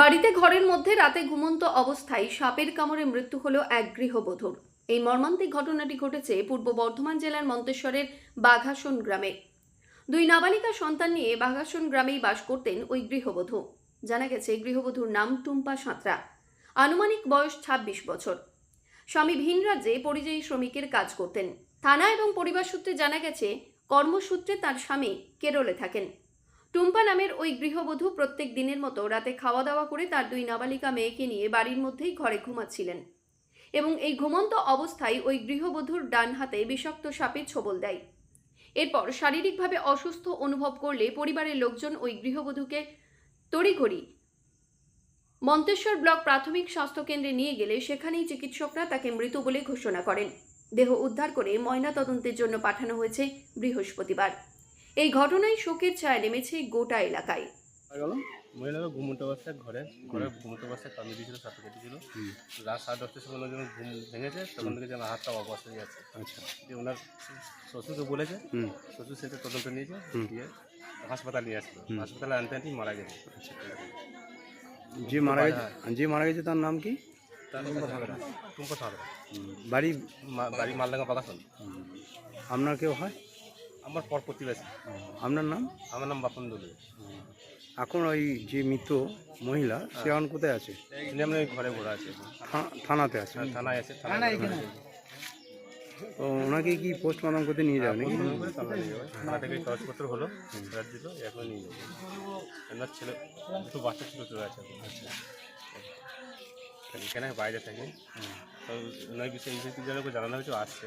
বাড়িতে ঘরের মধ্যে রাতে ঘুমন্ত অবস্থায় সাপের কামড়ে মৃত্যু হলো এক গৃহবধূর। এই মর্মান্তিক ঘটনাটি ঘটেছে পূর্ব বর্ধমান জেলার মন্তেশ্বরের বাঘাসন গ্রামে। দুই নাবালিকা সন্তান নিয়ে বাঘাসন গ্রামেই বাস করতেন ওই গৃহবধূ। জানা গেছে, গৃহবধূর নাম টুম্পা সাঁতরা। আনুমানিক বয়স ২৬ বছর। স্বামী ভিন রাজ্যে পরিযায়ী শ্রমিকের কাজ করতেন। থানা এবং পরিবার সূত্রে জানা গেছে, কর্মসূত্রে তার স্বামী কেরলে থাকেন। টুম্পা নামের ওই গৃহবধূ প্রত্যেক দিনের মতো রাতে খাওয়া দাওয়া করে তার দুই নাবালিকা মেয়েকে নিয়ে বাড়ির মধ্যেই ঘরে ঘুমাচ্ছিলেন এবং এই ঘুমন্ত অবস্থায় ওই গৃহবধূর ডান হাতে বিষাক্ত সাপে ছোবল দেয়। এরপর শারীরিকভাবে অসুস্থ অনুভব করলে পরিবারের লোকজন ওই গৃহবধূকে তড়িঘড়ি মন্তেশ্বর ব্লক প্রাথমিক স্বাস্থ্যকেন্দ্রে নিয়ে গেলে সেখানেই চিকিৎসকরা তাকে মৃত বলে ঘোষণা করেন। দেহ উদ্ধার করে ময়নাতদন্তের জন্য পাঠানো হয়েছে বৃহস্পতিবার। এই ঘটনায় শোকের ছায়া নেমেছে গোটা এলাকায়। মহিলারা ঘুমন্ত অবস্থায় ঘরে। ঘরে ঘুমন্ত অবস্থায় কান্দি দিয়েছিল সাথে কেটেছিল রাত সাড়ে দশটার সময় ওনার যখন ঘুম ভেঙেছে তখন থেকে যেন হাতটা অবস্থায় আছে আচ্ছা। যে ওনার শ্বশুরকে বলেছে শ্বশুর সেটা তদন্ত নিয়েছে। দিয়ে হাসপাতালে নিয়ে আসলো। হাসপাতালে আনতে আনতেই মারা গেছে। যে মারা গেছে যে মারা গেছে তার নাম কি? বাড়ি মা- বাড়ি মালডাঙ্গা পাকাশন আপনার কেউ হয়? আমার পর প্রতিবেশী। আপনার নাম? আমার নাম বাপন দোলে। এখন ওই যে মৃত মহিলা সে এখন কোথায় আছে? তিনি আমরা ওই ঘরে ঘোরা আছে। থা- থানাতে আছে? হ্যাঁ, থানায় আছে থানায় তো ওনাকে কি পোস্টমর্টম করতে নিয়ে যাবে নাকি? থানা নিয়ে যাবে। থানা থেকে কাগজপত্র হলো ফেরত দিল এখন নিয়ে যাবে এনার ছেলে দুটো বাচ্চা ছোটো ছোটো আছে আচ্ছা এখানে বাইরে থাকে। তো ওনার বিষয়ে এই বিষয়ে জানানো হয়েছে আসছে